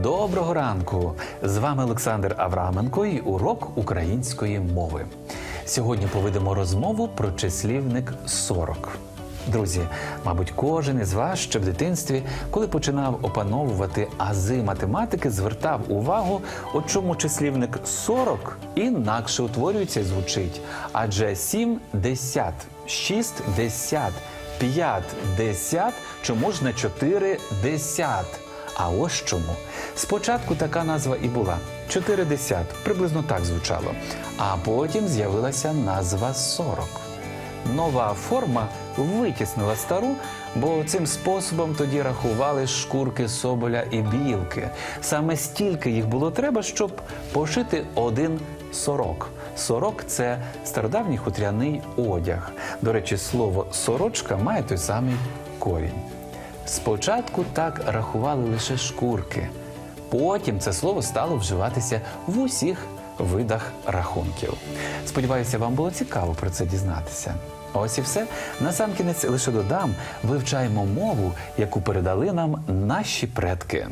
Доброго ранку! З вами Олександр Авраменко і урок української мови. Сьогодні поведемо розмову про числівник 40. Друзі, мабуть, кожен із вас ще в дитинстві, коли починав опановувати ази математики, звертав увагу, от чому числівник 40 інакше утворюється і звучить. Адже 7 десят, 6 десят, 5 десят, чому ж не 4 десят? А ось чому. Спочатку така назва і була 40, приблизно так звучало. А потім з'явилася назва 40. Нова форма витіснила стару, бо цим способом тоді рахували шкурки соболя і білки. Саме стільки їх було треба, щоб пошити один сорок. Сорок це стародавній хутряний одяг. До речі, слово сорочка має той самий корінь. Спочатку так рахували лише шкурки. Потім це слово стало вживатися в усіх видах рахунків. Сподіваюся, вам було цікаво про це дізнатися. Ось і все. Насамкінець лише додам, вивчаємо мову, яку передали нам наші предки.